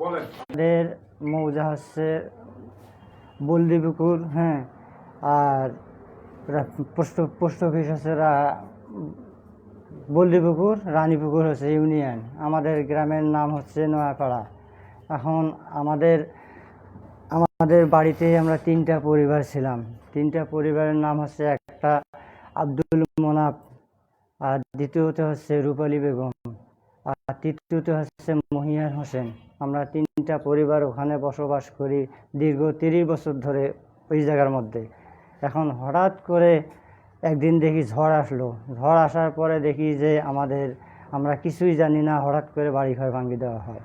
আমাদের মৌজা হচ্ছে বলদিপুকুর হ্যাঁ আর পোস্ট পোস্ট অফিস হচ্ছে রা- বলদিপুকুর রানীপুকুর হচ্ছে ইউনিয়ন। আমাদের গ্রামের নাম হচ্ছে নয়াপাড়া। এখন আমাদের আমাদের বাড়িতে আমরা তিনটা পরিবার ছিলাম। তিনটা পরিবারের নাম হচ্ছে একটা আব্দুল মোনাফ আর দ্বিতীয়তে হচ্ছে রূপালী বেগম। আর তৃতীয়ত হচ্ছে মহিয়ার হোসেন। আমরা তিনটা পরিবার ওখানে বসবাস করি দীর্ঘ তিরিশ বছর ধরে ওই জায়গার মধ্যে। এখন হঠাৎ করে একদিন দেখি ঝড় আসলো। ঝড় আসার পরে দেখি যে আমাদের আমরা কিছুই জানি না হঠাৎ করে বাড়িঘর ভাঙিয়ে দেওয়া হয়।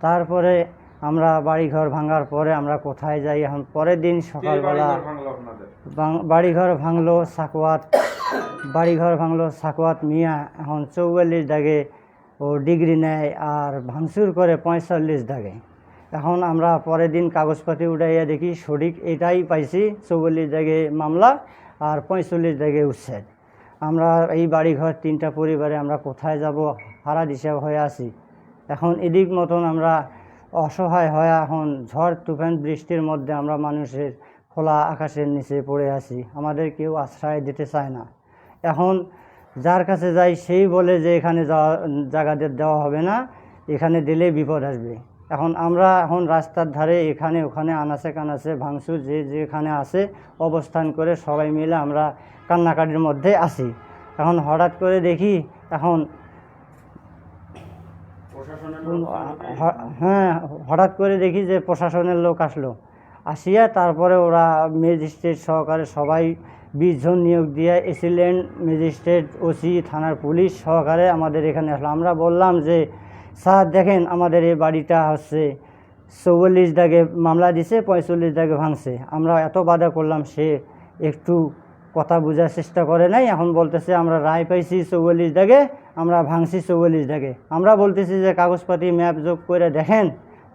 তারপরে আমরা বাড়িঘর ভাঙার পরে আমরা কোথায় যাই? এখন পরের দিন সকালবেলা বাড়িঘর ভাঙলো বাং- বাড়িঘর ভাঙলো সাকওয়াত মিয়া। এখন চৌয়াল্লিশ দাগে ও ডিগ্রি নেয় আর ভাঙচুর করে পঁয়তাল্লিশ দাগে। এখন আমরা পরের দিন কাগজপাতি উঠাইয়া দেখি সঠিক এটাই পাইছি চৌয়াল্লিশ দাগে মামলা আর পঁয়তাল্লিশ দাগে উচ্ছেদ। আমরা এই বাড়িঘর তিনটা পরিবারে আমরা কোথায় যাব হারা দিশা হয়ে আছি। এখন এদিক মতন আমরা অসহায় হয়ে এখন ঝড় তুফান বৃষ্টির মধ্যে আমরা মানুষের খোলা আকাশের নিচে পড়ে আছি। আমাদের কেউ আশ্রয় দিতে চায় না। এখন যার কাছে যাই সেই বলে যে এখানে যাওয়া জায়গাদের দেওয়া হবে না এখানে দিলে বিপদ আসবে। এখন আমরা এখন রাস্তার ধারে এখানে ওখানে আনাচে কানাচে ভাঙচুর যে যেখানে আছে অবস্থান করে সবাই মিলে আমরা কান্নাকাটির মধ্যে আসি এখন হঠাৎ করে দেখি এখন হ্যাঁ হঠাৎ করে দেখি যে প্রশাসনের লোক আসলো। আসিয়া তারপরে ওরা ম্যাজিস্ট্রেট সহকারে সবাই বিশ জন নিয়োগ দিয়ে এসিলেন্ট ম্যাজিস্ট্রেট, ওসি, থানার পুলিশ সহকারে আমাদের এখানে আসলো। আমরা বললাম যে, স্যার, দেখেন আমাদের এই বাড়িটা হচ্ছে চৌচল্লিশ দাগে মামলা দিছে, পঁয়তাল্লিশ দাগে ভাঙছে। আমরা এত বাধা করলাম, সে একটু কথা বোঝার চেষ্টা করে নাই। এখন বলতেছে, আমরা রায় পাইছি চৌচল্লিশ দাগে, আমরা ভাঙছি চৌচল্লিশ দাগে। আমরা বলতেছি যে, কাগজপাতি, ম্যাপ যোগ করে দেখেন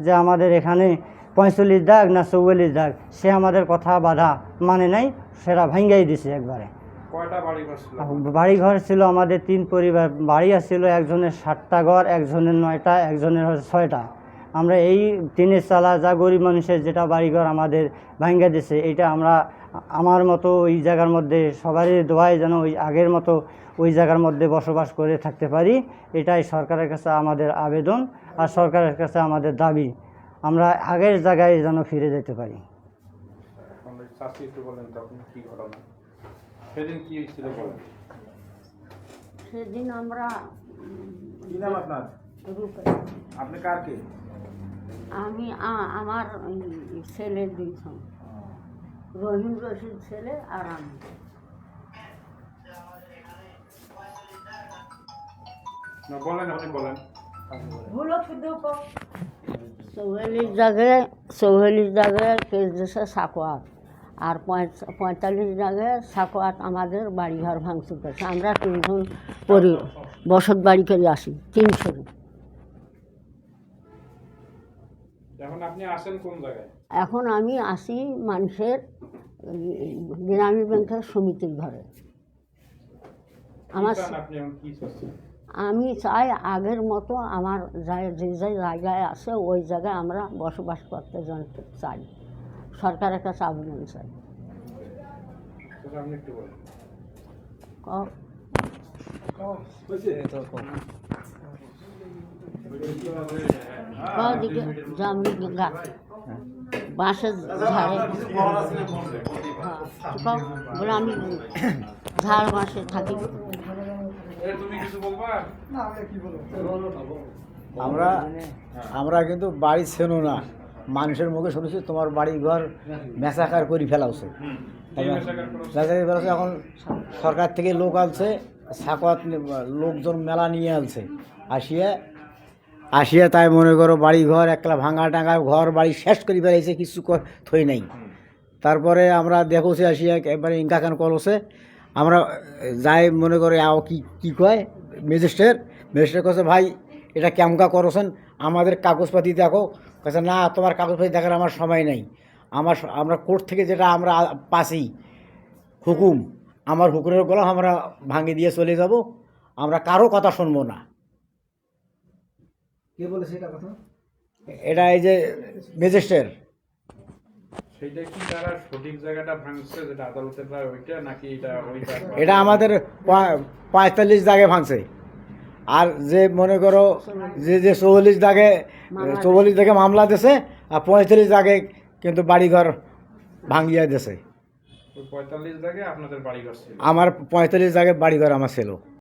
যে আমাদের এখানে পঁয়তাল্লিশ দাগ না চৌচল্লিশ দাগ সে আমাদের কথা বাধা মানে নাই সেটা ভাঙ্গাই দিছে একবারে। বাড়িঘর ছিল? বাড়ি ঘর ছিল আমাদের তিন পরিবার বাড়ি ছিল একজনের সাতটা ঘর একজনের নয়টা একজনের হচ্ছে ছয়টা। আমরা এই টিনের চালা যা গরিব মানুষের যেটা বাড়িঘর আমাদের ভাঙ্গা দিছে এটা আমরা আমার মতো ওই জায়গার মধ্যে সবারই দোয়াই যেন ওই আগের মতো ওই জায়গার মধ্যে বসবাস করে থাকতে পারি এটাই সরকারের কাছে আমাদের আবেদন আর সরকারের কাছে আমাদের দাবি। আমরা আগের জায়গায় যেন ফিরে যেতে পারি। এখন ওই চাষি একটু বলেন তখন কি সেদিন বলেন? সেদিন আমরা আপনি কার কে আমি আমার ওই ছেলে দুইজন রহিম রশিদ ছেলে আর আমি। বলেন আপনি বলেন। চৌয়াল্লিশ জায়গায় চৌয়াল্লিশ জায়গায় কেস দিয়েছে সাকোয়াত আর পঁয়ত- পঁয়তাল্লিশ জায়গায় সাকোয়াত আমাদের বাড়িঘর ভাঙচুর করেছে আমরা তিনজন পরি বসত বাড়ি করে আসি তিনশো এখন আপনি আসেন কোন জায়গায়? এখন আমি আসি মানুষের গ্রামীণ ব্যাংকের সমিতির ঘরে। আমার আমি চাই আগের মতো আমার যা- যে জায়গায় আছে, ওই জায়গায় আমরা বসবাস করতে জন- চাই। সরকারের কাছে আবেদন চাই। বাঁশের ঝাড়ে বাঁশে থাকি। তুমি কিছু বলবা? আমরা আমরা কিন্তু বাড়ি ছিল না। মানুষের মুখে শুনেছি তোমার বাড়ি ঘর মেসাকার করে ফেলাওছে মেসাকার ফেলাছে এখন সরকার থেকে লোক আনছে সাকওয়াত নি- লোকজন মেলা নিয়ে আনছে। আসিয়া আসিয়া তাই মনে করো বাড়ি ঘর একলা ভাঙা টাঙা ঘর বাড়ি শেষ করে ফেলাইছে কিছু থই নাই। তারপরে আমরা দেখোছি আসিয়া একবারে ইনকাকান কলসে আমরা যাই মনে করে আও কি কি কয়? ম্যাজিস্ট্রেট ম্যাজিস্ট্রেট কাছে ভাই এটা কেমকা করছেন? আমাদের কাগজপাতি দেখো। কাছে না তোমার কাগজপাতি দেখার আমার সময় নেই। আমার আমরা কোর্ট থেকে যেটা আমরা পাসি হুকুম আমার হুকুমের গোলাম আমরা ভাঙে দিয়ে চলে যাব। আমরা কারও কথা শুনব না। কে বলেছে এটা কথা? এটা এই যে ম্যাজিস্ট্রেট সেইটা কি তারা সঠিক জায়গাটা ভাঙছে যেটা আদালতের রায় ওইটা নাকি এটা ওইটা এটা আমাদের পঁয়তাল্লিশ দাগে ভাঙছে। আর যে মনে করো যে যে চৌচল্লিশ দাগে চৌচল্লিশ দাগে মামলা দিছে আর পঁয়তাল্লিশ দাগে কিন্তু বাড়িঘর ভাঙিয়ে দিছে। পঁয়তাল্লিশ জায়গায় আপনাদের বাড়িঘর ছিল? আমার পঁয়তাল্লিশ দাগে বাড়িঘর আমার ছিল।